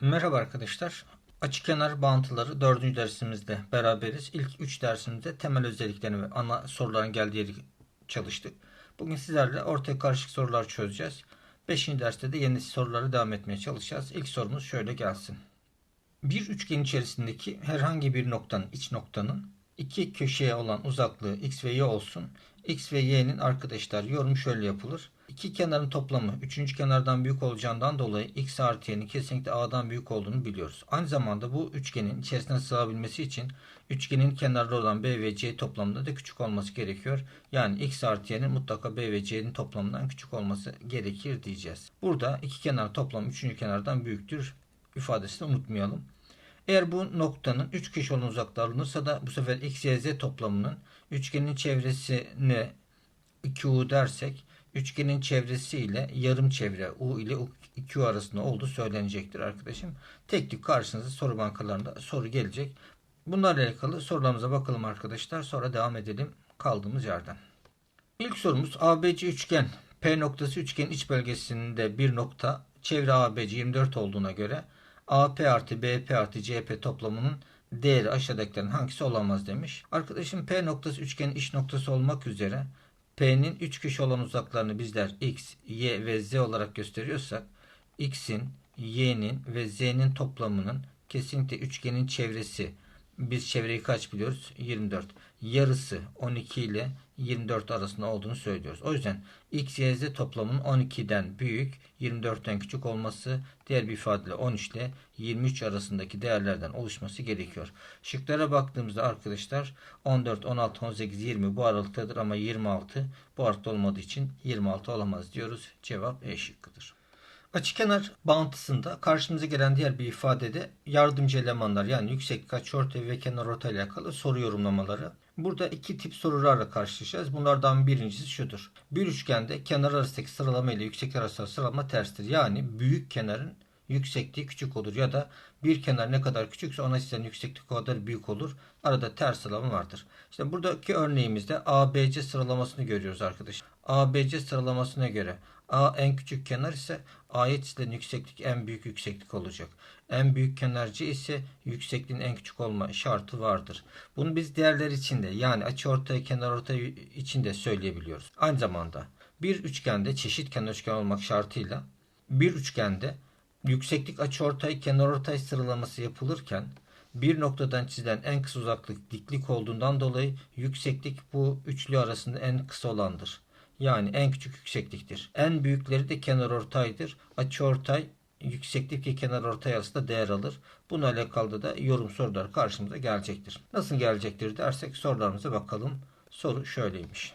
Merhaba arkadaşlar. Açıkenar bağıntıları 4. dersimizde beraberiz. İlk 3 dersimizde temel özelliklerini ve ana soruların geldiği yeri çalıştık. Bugün sizlerle ortaya karışık sorular çözeceğiz. 5. derste de yeni soruları devam etmeye çalışacağız. İlk sorumuz şöyle gelsin. Bir üçgen içerisindeki herhangi bir noktanın, iç noktanın iki köşeye olan uzaklığı x ve y olsun. X ve y'nin arkadaşlar yorum şöyle yapılır. İki kenarın toplamı üçüncü kenardan büyük olacağından dolayı x artı y'nin kesinlikle a'dan büyük olduğunu biliyoruz. Aynı zamanda bu üçgenin içerisine sığabilmesi için üçgenin kenarları olan b ve c toplamında da küçük olması gerekiyor. Yani x artı y'nin mutlaka b ve c'nin toplamından küçük olması gerekir diyeceğiz. Burada iki kenar toplamı üçüncü kenardan büyüktür ifadesini unutmayalım. Eğer bu noktanın 3 köşe olan uzaklığı alınırsa da bu sefer x, y, z toplamının üçgenin çevresine 2u dersek üçgenin çevresi ile yarım çevre u ile 2u arasında olduğu söylenecektir arkadaşım. Tek tük karşınıza soru bankalarında soru gelecek. Bunlarla alakalı sorularımıza bakalım arkadaşlar. Sonra devam edelim kaldığımız yerden. İlk sorumuz ABC üçgen P noktası üçgenin iç bölgesinde bir nokta çevre ABC 24 olduğuna göre AP artı BP artı CP toplamının değeri aşağıdakilerin hangisi olamaz demiş. Arkadaşım P noktası üçgenin iç noktası olmak üzere P'nin 3 köşe olan uzaklarını bizler X, Y ve Z olarak gösteriyorsak X'in, Y'nin ve Z'nin toplamının kesinlikle üçgenin çevresi biz çevreyi kaç biliyoruz? 24. Yarısı 12 ile 24 arasında olduğunu söylüyoruz. O yüzden x, y, z toplamının 12'den büyük, 24'ten küçük olması, diğer bir ifadeyle 13 ile 23 arasındaki değerlerden oluşması gerekiyor. Şıklara baktığımızda arkadaşlar 14, 16, 18, 20 bu aralıktadır ama 26 bu aralıkta olmadığı için 26 olamaz diyoruz. Cevap E şıkkıdır. Açıkenar bağıntısında karşımıza gelen diğer bir ifadede yardımcı elemanlar yani yükseklik açıortay ve kenar ortay ile alakalı soru yorumlamaları. Burada iki tip sorularla karşılaşacağız. Bunlardan birincisi şudur. Bir üçgende kenar arasındaki sıralama ile yükseklik arasındaki sıralama terstir. Yani büyük kenarın yüksekliği küçük olur ya da bir kenar ne kadar küçükse ona çizilen yükseklik o kadar büyük olur. Arada ters sıralama vardır. İşte buradaki örneğimizde ABC sıralamasını görüyoruz arkadaşlar. ABC sıralamasına göre A en küçük kenar ise A'ya çizilen yükseklik en büyük yükseklik olacak. En büyük kenarcı ise yüksekliğin en küçük olma şartı vardır. Bunu biz değerler içinde yani açıortay kenar ortay içinde söyleyebiliyoruz. Aynı zamanda bir üçgende çeşit kenar üçgen olmak şartıyla bir üçgende yükseklik açıortay kenar ortay sıralaması yapılırken bir noktadan çizilen en kısa uzaklık diklik olduğundan dolayı yükseklik bu üçlü arasında en kısa olandır. Yani en küçük yüksekliktir. En büyükleri de kenar ortaydır. Açı ortay yükseklik ve kenar ortay arasında değer alır. Bununla alakalı da yorum sorular karşımıza gelecektir. Nasıl gelecektir dersek sorularımıza bakalım. Soru şöyleymiş.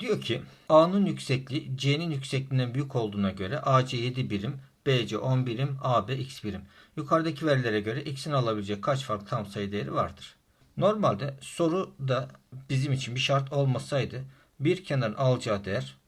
Diyor ki A'nın yüksekliği C'nin yüksekliğinden büyük olduğuna göre AC 7 birim, BC 10 birim, AB x birim. Yukarıdaki verilere göre x'in alabilecek kaç farklı tam sayı değeri vardır? Normalde soru da bizim için bir şart olmasaydı bir kenarın alacağı değer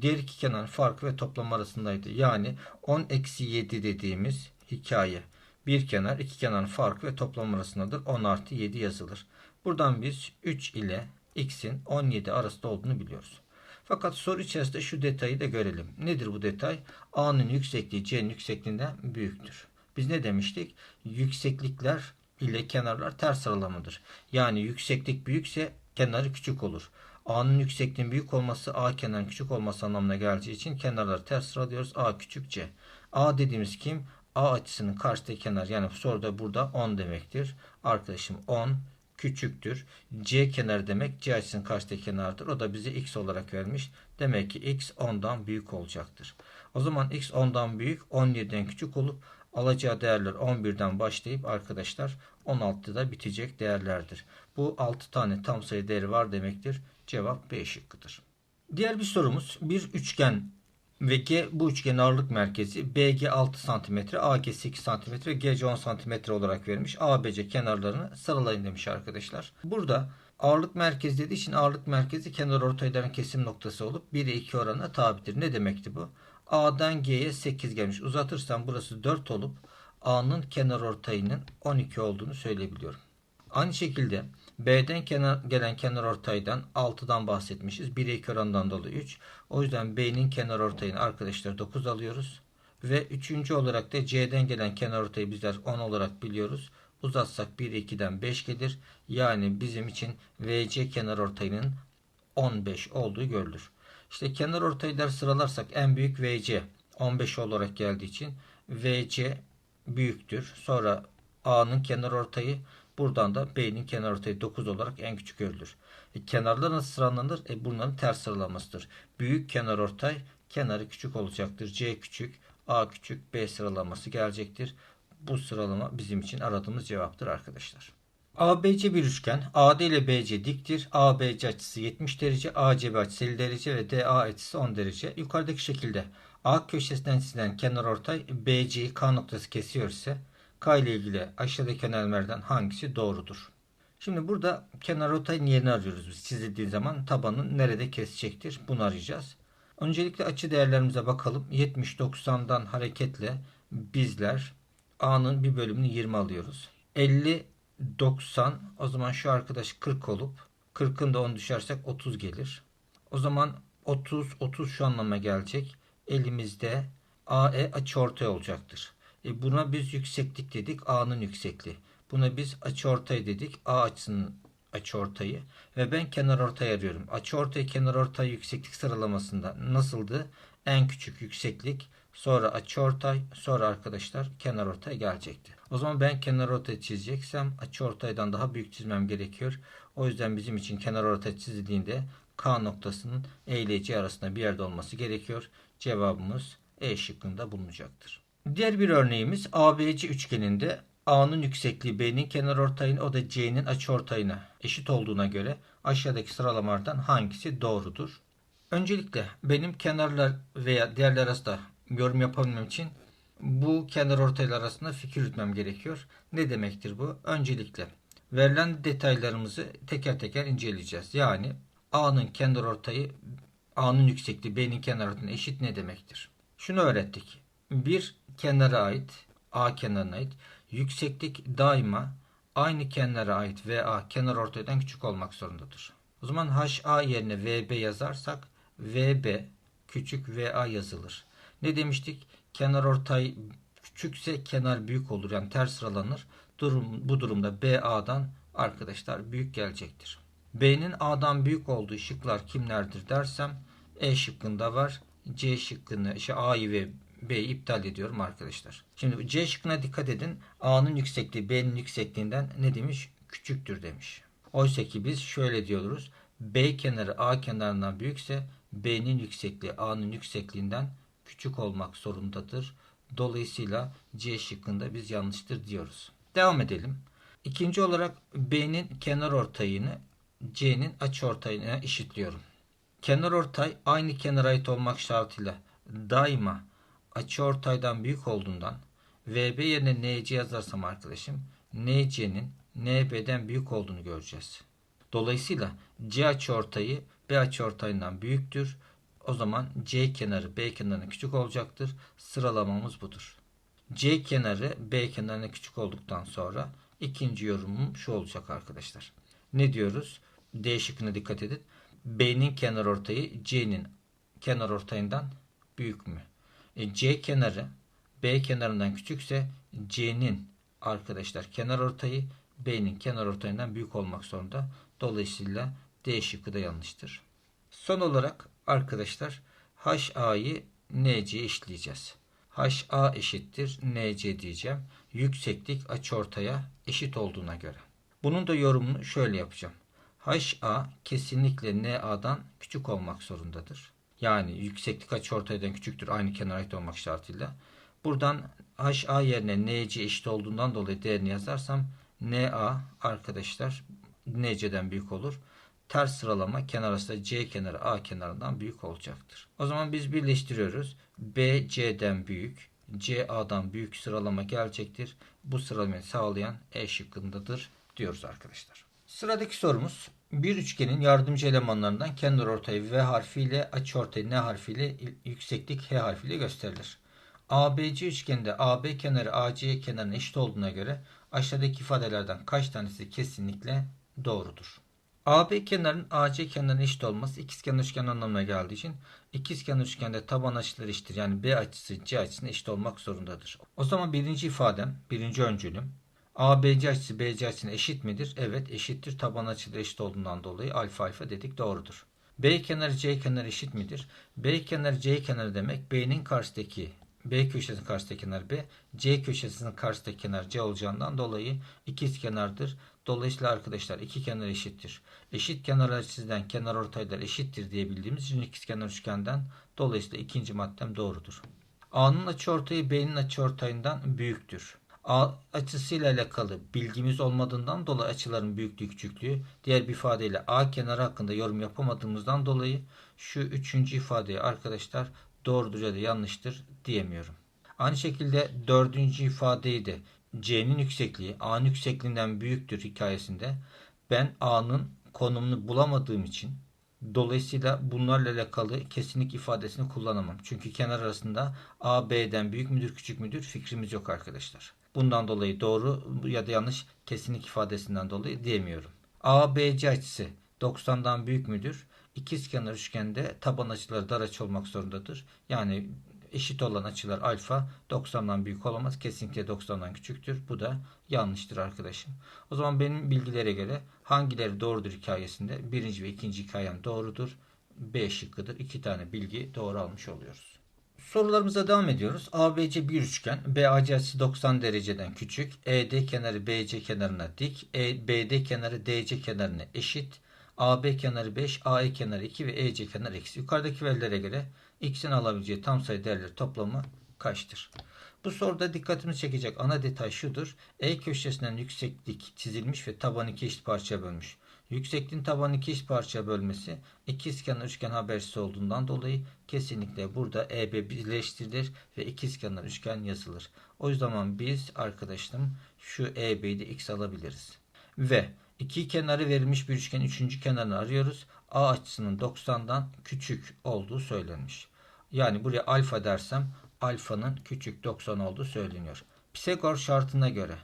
diğer iki kenarın farkı ve toplam arasındaydı. Yani 10 eksi 7 dediğimiz hikaye. Bir kenar iki kenarın farkı ve toplam arasındadır. 10 artı 7 yazılır. Buradan biz 3 ile x'in 17 arasında olduğunu biliyoruz. Fakat soru içerisinde şu detayı da görelim. Nedir bu detay? A'nın yüksekliği C'nin yüksekliğinden büyüktür. Biz ne demiştik? Yükseklikler ile kenarlar ters sıralamadır. Yani yükseklik büyükse kenarı küçük olur. A'nın yüksekliğinin büyük olması A kenarın küçük olması anlamına geleceği için kenarları ters sıralıyoruz. A küçük C. A dediğimiz kim? A açısının karşıdaki kenar yani soruda burada 10 demektir. Arkadaşım 10 küçüktür. C kenarı demek C açısının karşıdaki kenardır. O da bize x olarak vermiş. Demek ki x 10'dan büyük olacaktır. O zaman x 10'dan büyük 17'den küçük olup alacağı değerler 11'den başlayıp arkadaşlar 16'da bitecek değerlerdir. Bu 6 tane tam sayı değeri var demektir. Cevap B şıkkıdır. Diğer bir sorumuz bir üçgen ve G bu üçgenin ağırlık merkezi BG 6 cm, AG 8 cm, GC 10 cm olarak vermiş. ABC kenarlarını sıralayın demiş arkadaşlar. Burada ağırlık merkezi dediği için ağırlık merkezi kenar ortayların kesim noktası olup 1'e 2 oranına tabidir. Ne demekti bu? A'dan G'ye 8 gelmiş. Uzatırsam burası 4 olup A'nın kenar ortayının 12 olduğunu söyleyebiliyorum. Aynı şekilde B'den kenar, gelen kenar ortaydan 6'dan bahsetmişiz. 1'e 2 oranından dolayı 3. O yüzden B'nin kenar ortayını arkadaşlar 9 alıyoruz. Ve üçüncü olarak da C'den gelen kenar ortayı bizler 10 olarak biliyoruz. Uzatsak 1 2'den 5 gelir. Yani bizim için VC kenar ortayının 15 olduğu görülür. İşte kenar ortaylar sıralarsak en büyük VC 15 olarak geldiği için VC büyüktür. Sonra A'nın kenar ortayı buradan da B'nin kenar ortayı 9 olarak en küçük görülür. E, kenarlar nasıl sıralanır? E, bunların ters sıralamasıdır. Büyük kenar ortay kenarı küçük olacaktır. C küçük, A küçük, B sıralaması gelecektir. Bu sıralama bizim için aradığımız cevaptır arkadaşlar. ABC bir üçgen. AD ile BC diktir. ABC açısı 70 derece, ACB açısı 50 derece ve DA açısı 10 derece. Yukarıdaki şekilde A köşesinden çizilen kenar ortay BC'yi K noktası kesiyor ise K ile ilgili aşağıdaki önermelerden hangisi doğrudur? Şimdi burada kenar ortayın yerini arıyoruz biz. Çizildiği zaman tabanın nerede kesecektir? Bunu arayacağız. Öncelikle açı değerlerimize bakalım. 70-90'dan hareketle bizler A'nın bir bölümünü 20 alıyoruz. 50 90 o zaman şu arkadaş 40 olup 40'ın da 10 düşersek 30 gelir. O zaman 30 30 şu anlama gelecek. Elimizde AE açıortay olacaktır. E buna biz yükseklik dedik. A'nın yüksekliği. Buna biz açıortay dedik. A açısının açıortayı ve ben kenar ortay arıyorum. Açıortay kenar ortay yükseklik sıralamasında nasıldı? En küçük yükseklik, sonra açıortay, sonra arkadaşlar kenar ortay gelecekti. O zaman ben kenar ortay çizeceksem açıortaydan daha büyük çizmem gerekiyor. O yüzden bizim için kenar ortay çizildiğinde K noktasının E ile C arasında bir yerde olması gerekiyor. Cevabımız E şıkkında bulunacaktır. Diğer bir örneğimiz ABC üçgeninde A'nın yüksekliği B'nin kenar ortayına o da C'nin açıortayına eşit olduğuna göre aşağıdaki sıralamalardan hangisi doğrudur? Öncelikle benim kenarlar veya diğerler arasında yorum yapabilmem için bu kenar ortaylar arasında fikir yürütmem gerekiyor. Ne demektir bu? Öncelikle verilen detaylarımızı teker teker inceleyeceğiz. Yani A'nın kenar ortayı A'nın yüksekliği B'nin kenar ortayına eşit ne demektir? Şunu öğrettik. Bir kenara ait A kenarına ait yükseklik daima aynı kenara ait VA kenar ortaydan küçük olmak zorundadır. O zaman HA yerine VB yazarsak VB küçük VA yazılır. Ne demiştik? Kenar ortay küçükse kenar büyük olur. Yani ters sıralanır. Durum, bu durumda BA'dan arkadaşlar büyük gelecektir. B'nin A'dan büyük olduğu şıklar kimlerdir dersem E şıkkında var. C şıkkını, işte A'yı ve B'yi iptal ediyorum arkadaşlar. Şimdi C şıkkına dikkat edin. A'nın yüksekliği B'nin yüksekliğinden ne demiş? Küçüktür demiş. Oysa ki biz şöyle diyoruz. B kenarı A kenarından büyükse B'nin yüksekliği A'nın yüksekliğinden küçük olmak zorundadır. Dolayısıyla C şıkkında biz yanlıştır diyoruz. Devam edelim. İkinci olarak B'nin kenar ortayını C'nin açıortayına eşitliyorum. Kenar ortay aynı kenara ait olmak şartıyla daima açıortaydan büyük olduğundan VB yerine NC yazarsam arkadaşım NC'nin NB'den büyük olduğunu göreceğiz. Dolayısıyla C açıortayı B açıortayından büyüktür. O zaman C kenarı B kenarına küçük olacaktır. Sıralamamız budur. C kenarı B kenarına küçük olduktan sonra ikinci yorumum şu olacak arkadaşlar. Ne diyoruz? D şıkkına dikkat edin. B'nin kenar ortayı C'nin kenar ortayından büyük mü? E, C kenarı B kenarından küçükse C'nin arkadaşlar kenar ortayı B'nin kenar ortayından büyük olmak zorunda. Dolayısıyla D şıkkı da yanlıştır. Son olarak arkadaşlar HA'yı NC'ye eşitleyeceğiz. HA eşittir NC diyeceğim. Yükseklik açıortaya eşit olduğuna göre. Bunun da yorumunu şöyle yapacağım. HA kesinlikle NA'dan küçük olmak zorundadır. Yani yükseklik açıortaydan küçüktür aynı kenara ait olmak şartıyla. Buradan HA yerine NC eşit olduğundan dolayı değerini yazarsam NA arkadaşlar NC'den büyük olur. Ters sıralama kenar arasında C kenarı A kenarından büyük olacaktır. O zaman biz birleştiriyoruz. B C'den büyük, C A'dan büyük sıralama gelecektir. Bu sıralamayı sağlayan E şıkkındadır diyoruz arkadaşlar. Sıradaki sorumuz bir üçgenin yardımcı elemanlarından kenar ortayı V harfiyle açıortayı N harfiyle yükseklik H harfiyle gösterilir. ABC üçgeninde AB kenarı AC kenarına eşit olduğuna göre aşağıdaki ifadelerden kaç tanesi kesinlikle doğrudur. AB kenarının AC kenarına eşit olması ikizkenar üçgen anlamına geldiği için ikizkenar üçgende taban açıları eşittir. Yani B açısı C açısına eşit olmak zorundadır. O zaman birinci ifadem, birinci öncülüm. ABC açısı BC açısına eşit midir? Evet eşittir. Taban açıları eşit olduğundan dolayı alfa alfa dedik doğrudur. B kenarı C kenarı eşit midir? B kenarı C kenarı demek B'nin karşısındaki B köşesinin karşısındaki kenar B, C köşesinin karşısındaki kenar C olacağından dolayı ikiz kenardır. Dolayısıyla arkadaşlar iki kenar eşittir. Eşit kenar açısından kenar ortaylar eşittir diyebildiğimiz için ikiz kenar üçgenden dolayısıyla ikinci maddem doğrudur. A'nın açıortayı B'nin açıortayından büyüktür. A açısıyla alakalı bilgimiz olmadığından dolayı açıların büyüklüğü küçüklüğü diğer bir ifadeyle A kenarı hakkında yorum yapamadığımızdan dolayı şu üçüncü ifadeyi arkadaşlar doğrudur ya da yanlıştır diyemiyorum. Aynı şekilde dördüncü ifadeyi de C'nin yüksekliği A'nın yüksekliğinden büyüktür hikayesinde ben A'nın konumunu bulamadığım için dolayısıyla bunlarla alakalı kesinlik ifadesini kullanamam. Çünkü kenar arasında A B'den büyük müdür küçük müdür fikrimiz yok arkadaşlar. Bundan dolayı doğru ya da yanlış kesinlik ifadesinden dolayı diyemiyorum. ABC açısı 90'dan büyük müdür? İkizkenar üçgende taban açıları dar açı olmak zorundadır. Yani eşit olan açılar alfa 90'dan büyük olamaz. Kesinlikle 90'dan küçüktür. Bu da yanlıştır arkadaşım. O zaman benim bilgilere göre hangileri doğrudur hikayesinde birinci ve ikinci hikayem doğrudur. B şıkkıdır. İki tane bilgi doğru almış oluyoruz. Sorularımıza devam ediyoruz. ABC bir üçgen. BAC açısı 90 dereceden küçük. ED kenarı BC kenarına dik. E, BD kenarı DC kenarına eşit. AB kenarı 5, AE kenarı 2 ve EC kenarı eksi. Yukarıdaki verilere göre x'in alabileceği tam sayı değerleri toplamı kaçtır? Bu soruda dikkatimi çekecek ana detay şudur. E köşesinden yükseklik çizilmiş ve taban iki eşit parçaya bölmüş. Yüksekliğin tabanı iki eşit parçaya bölmesi ikizkenar üçgen habercisi olduğundan dolayı kesinlikle burada EB birleştirilir ve ikizkenar üçgen yazılır. O zaman biz arkadaşım şu EB'yi de x alabiliriz. Ve iki kenarı verilmiş bir üçgen üçüncü kenarını arıyoruz. A açısının 90'dan küçük olduğu söylenmiş. Yani buraya alfa dersem alfanın küçük 90 olduğu söyleniyor. Pisagor şartına göre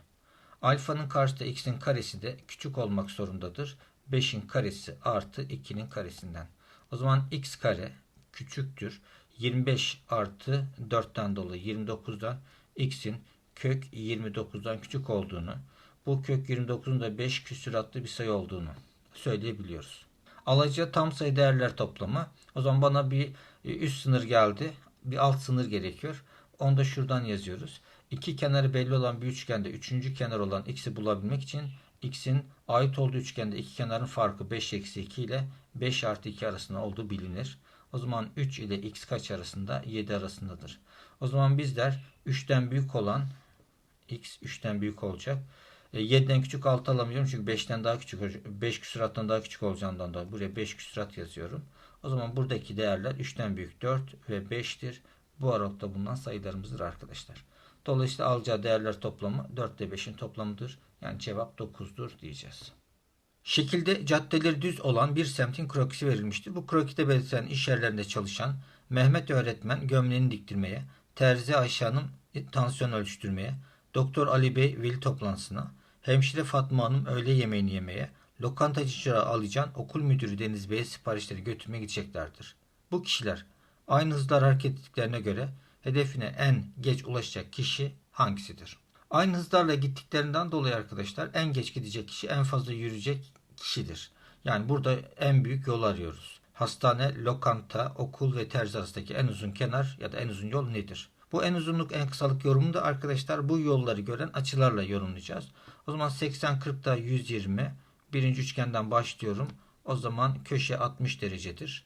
alfanın karşısında x'in karesi de küçük olmak zorundadır. 5'in karesi artı 2'nin karesinden. O zaman x kare küçüktür. 25 artı 4'ten dolayı 29'dan x'in kök 29'dan küçük olduğunu, bu kök 29'un da 5 küsuratlı bir sayı olduğunu söyleyebiliyoruz. Alacağı tam sayı değerler toplamı. O zaman bana bir e, üst sınır geldi. Bir alt sınır gerekiyor. Onu da şuradan yazıyoruz. İki kenarı belli olan bir üçgende üçüncü kenar olan x'i bulabilmek için x'in ait olduğu üçgende iki kenarın farkı 5 eksi 2 ile 5 artı 2 arasında olduğu bilinir. O zaman 3 ile x kaç arasında? 7 arasındadır. O zaman bizler 3'ten büyük olan x 3'ten büyük olacak. 7'den e, küçük 6 alamıyorum çünkü 5'ten daha küçük 5 küsurattan daha küçük olacağından dolayı buraya 5 küsurat yazıyorum. O zaman buradaki değerler 3'ten büyük 4 ve 5'tir. Bu aralıkta bulunan sayılarımızdır arkadaşlar. Dolayısıyla alacağı değerler toplamı 4 ile 5'in toplamıdır. Yani cevap 9'dur diyeceğiz. Şekilde caddeleri düz olan bir semtin krokisi verilmiştir. Bu krokide belirtilen iş yerlerinde çalışan Mehmet öğretmen gömleğini diktirmeye, Terzi Ayşe Hanım tansiyon ölçtürmeye, Doktor Ali Bey veli toplantısına, hemşire Fatma Hanım öğle yemeğini yemeye, lokantacı Çırağı Alican okul müdürü Deniz Bey'e siparişleri götürmeye gideceklerdir. Bu kişiler aynı hızla hareket ettiklerine göre hedefine en geç ulaşacak kişi hangisidir? Aynı hızlarla gittiklerinden dolayı arkadaşlar en geç gidecek kişi en fazla yürüyecek kişidir. Yani burada en büyük yol arıyoruz. Hastane, lokanta, okul ve terzi arasındaki en uzun kenar ya da en uzun yol nedir? Bu en uzunluk en kısalık yorumu da arkadaşlar bu yolları gören açılarla yorumlayacağız. O zaman 80 40'da 120 birinci üçgenden başlıyorum. O zaman köşe 60 derecedir.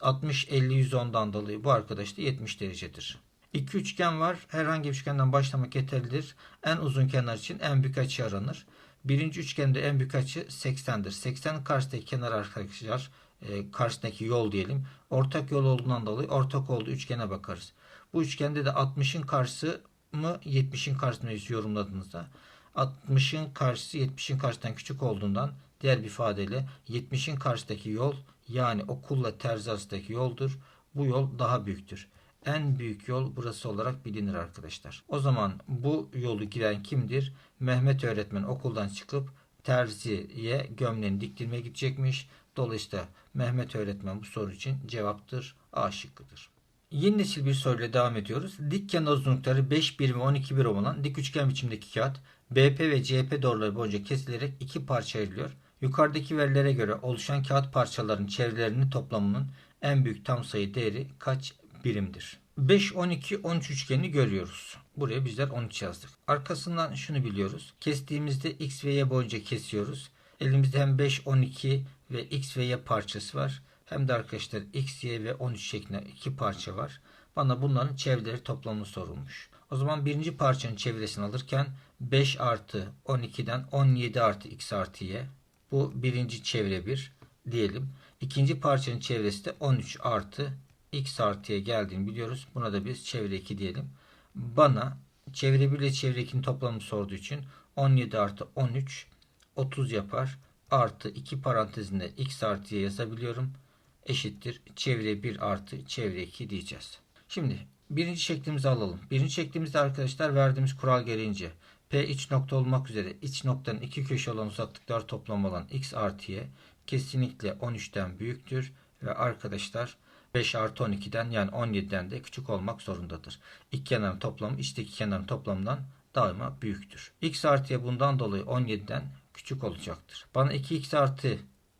60 50 110'dan dolayı bu arkadaş da 70 derecedir. İki üçgen var. Herhangi bir üçgenden başlamak yeterlidir. En uzun kenar için en büyük açı aranır. Birinci üçgende en büyük açı 80'dir. 80'in karşısındaki kenar arkadaşlar e, karşısındaki yol diyelim. Ortak yol olduğundan dolayı ortak olduğu üçgene bakarız. Bu üçgende de 60'ın karşısı mı 70'in karşısını yorumladığınızda 60'ın karşısı 70'in karşısından küçük olduğundan diğer bir ifadeyle 70'in karşısındaki yol yani okulla terzi arasındaki yoldur. Bu yol daha büyüktür. En büyük yol burası olarak bilinir arkadaşlar. O zaman bu yolu giren kimdir? Mehmet öğretmen okuldan çıkıp terziye gömleğini diktirmeye gidecekmiş. Dolayısıyla Mehmet öğretmen bu soru için cevaptır. A şıkkıdır. Yeni nesil bir soruyla devam ediyoruz. Dik kenar uzunlukları 5 birim ve 12 birim olan dik üçgen biçimdeki kağıt BP ve CP doğruları boyunca kesilerek iki parça ayrılıyor. Yukarıdaki verilere göre oluşan kağıt parçalarının çevrelerinin toplamının en büyük tam sayı değeri kaç birimdir? 5, 12, 13 üçgenini görüyoruz. Buraya bizler 13 yazdık. Arkasından şunu biliyoruz. Kestiğimizde x ve y boyunca kesiyoruz. Elimizde hem 5, 12 ve x ve y parçası var. Hem de arkadaşlar x, y ve 13 şeklinde iki parça var. Bana bunların çevreleri toplamı sorulmuş. O zaman birinci parçanın çevresini alırken 5 artı 12'den 17 artı x artı y. Bu birinci çevre 1 diyelim. İkinci parçanın çevresi de 13 artı x artıya geldiğini biliyoruz. Buna da biz çevre 2 diyelim. Bana çevre 1 ile çevre 2'nin toplamını sorduğu için 17 artı 13 30 yapar. Artı 2 parantezinde x artıya yazabiliyorum. Eşittir. Çevre 1 artı çevre 2 diyeceğiz. Şimdi birinci şeklimizi alalım. Birinci şeklimizde arkadaşlar verdiğimiz kural gereğince P iç nokta olmak üzere iç noktanın iki köşe olan uzaklıklar toplamı olan x artı y kesinlikle 13'ten büyüktür. Ve arkadaşlar 5 artı 12'den yani 17'den de küçük olmak zorundadır. İki kenarın toplamı içteki kenarın toplamından daima büyüktür. x artıya bundan dolayı 17'den küçük olacaktır. Bana 2x artı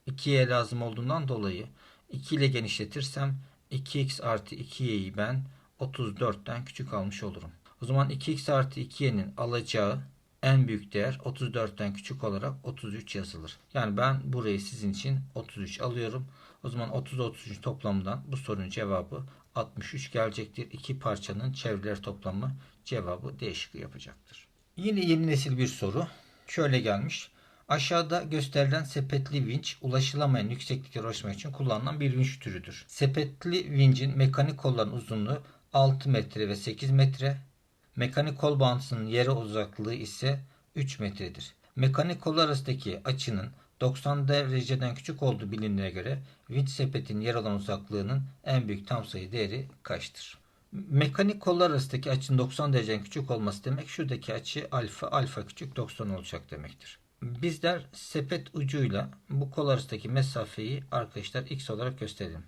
2y lazım olduğundan dolayı 2 ile genişletirsem 2x artı 2y'yi ben 34'ten küçük almış olurum. O zaman 2x artı 2y'nin alacağı en büyük değer 34'ten küçük olarak 33 yazılır. Yani ben burayı sizin için 33 alıyorum. O zaman 30-33 toplamından bu sorunun cevabı 63 gelecektir. İki parçanın çevreler toplamı cevabı değişik yapacaktır. Yine yeni nesil bir soru. Şöyle gelmiş. Aşağıda gösterilen sepetli vinç ulaşılamayan yüksekliklere ulaşmak için kullanılan bir vinç türüdür. Sepetli vincin mekanik kolların uzunluğu 6 metre ve 8 metre. Mekanik kol bağıntısının yere uzaklığı ise 3 metredir. Mekanik kollar arasındaki açının 90 dereceden küçük olduğu bilindiğine göre vinç sepetin yer alan uzaklığının en büyük tam sayı değeri kaçtır? Mekanik kollar arasındaki açının 90 dereceden küçük olması demek şuradaki açı alfa, alfa küçük 90 olacak demektir. Bizler sepet ucuyla bu kol arasındaki mesafeyi arkadaşlar x olarak gösterelim.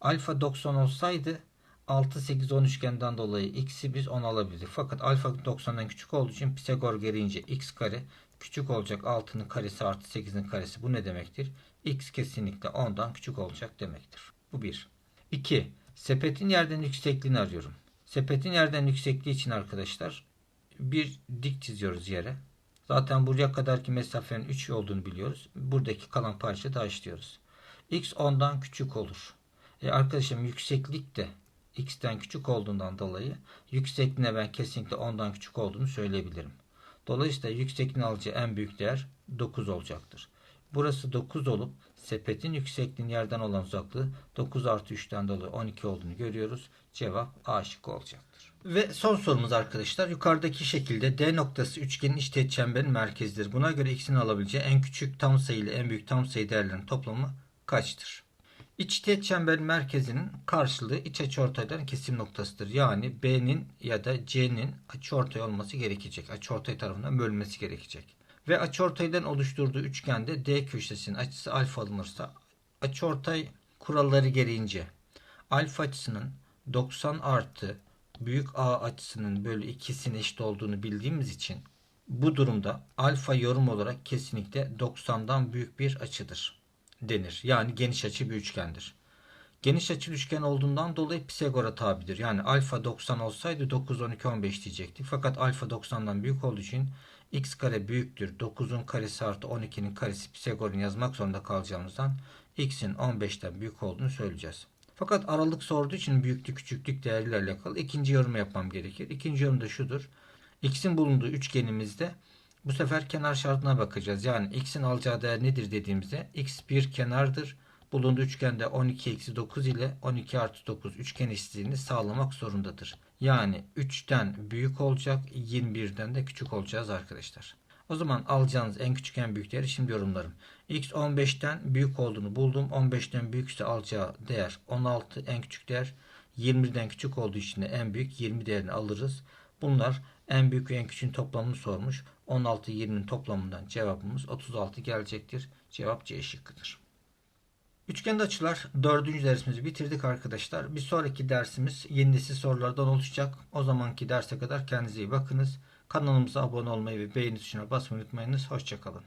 Alfa 90 olsaydı 6, 8, 10 üçgenden dolayı x'i biz 10 alabilirdik. Fakat alfa 90'dan küçük olduğu için Pisagor gereğince x kare küçük olacak 6'nın karesi artı 8'in karesi. Bu ne demektir? x kesinlikle 10'dan küçük olacak demektir. Bu 1. 2. Sepetin yerden yüksekliğini arıyorum. Sepetin yerden yüksekliği için arkadaşlar bir dik çiziyoruz yere. Zaten buraya kadarki mesafenin 3 olduğunu biliyoruz. Buradaki kalan parça da işliyoruz. x 10'dan küçük olur. E arkadaşım yükseklik de x'ten küçük olduğundan dolayı yüksekliğine ben kesinlikle 10'dan küçük olduğunu söyleyebilirim. Dolayısıyla yüksekliğin alacağı en büyük değer 9 olacaktır. Burası 9 olup sepetin yüksekliğinin yerden olan uzaklığı 9 artı 3'ten dolayı 12 olduğunu görüyoruz. Cevap A şıkkı olacaktır. Ve son sorumuz arkadaşlar. Yukarıdaki şekilde D noktası üçgenin iç teğet çemberin merkezidir. Buna göre x'in alabileceği en küçük tam sayı ile en büyük tam sayı değerlerinin toplamı kaçtır? İç teğet çemberin merkezinin karşılığı iç açıortaydan kesim noktasıdır. Yani B'nin ya da C'nin açıortay olması gerekecek. Açıortay tarafından bölünmesi gerekecek. Ve açıortaydan oluşturduğu üçgende D köşesinin açısı alfa alınırsa açıortay kuralları gereğince alfa açısının 90 artı büyük A açısının bölü ikisinin eşit olduğunu bildiğimiz için bu durumda alfa yorum olarak kesinlikle 90'dan büyük bir açıdır denir. Yani geniş açı bir üçgendir. Geniş açılı üçgen olduğundan dolayı Pisagor'a tabidir. Yani alfa 90 olsaydı 9, 12, 15 diyecektik. Fakat alfa 90'dan büyük olduğu için x kare büyüktür. 9'un karesi artı 12'nin karesi Pisagor'un yazmak zorunda kalacağımızdan x'in 15'ten büyük olduğunu söyleyeceğiz. Fakat aralık sorduğu için büyüklük küçüklük değerlerle alakalı ikinci yorum yapmam gerekir. İkinci yorum da şudur. x'in bulunduğu üçgenimizde bu sefer kenar şartına bakacağız. Yani x'in alacağı değer nedir dediğimizde x bir kenardır. Bulunduğu üçgende 12 eksi 9 ile 12 artı 9 üçgen eşitliğini sağlamak zorundadır. Yani 3'ten büyük olacak 21'den de küçük olacağız arkadaşlar. O zaman alacağınız en küçük en büyük değeri şimdi yorumlarım. X 15'ten büyük olduğunu buldum. 15'ten büyükse alacağı değer 16 en küçük değer. 20'den küçük olduğu için de en büyük 20 değerini alırız. Bunlar en büyük ve en küçüğün toplamını sormuş. 16 20'nin toplamından cevabımız 36 gelecektir. Cevap C şıkkıdır. Üçgende açılar dördüncü dersimizi bitirdik arkadaşlar. Bir sonraki dersimiz yeni nesil sorulardan oluşacak. O zamanki derse kadar kendinize iyi bakınız. Kanalımıza abone olmayı ve beğeni tuşuna basmayı unutmayınız. Hoşçakalın.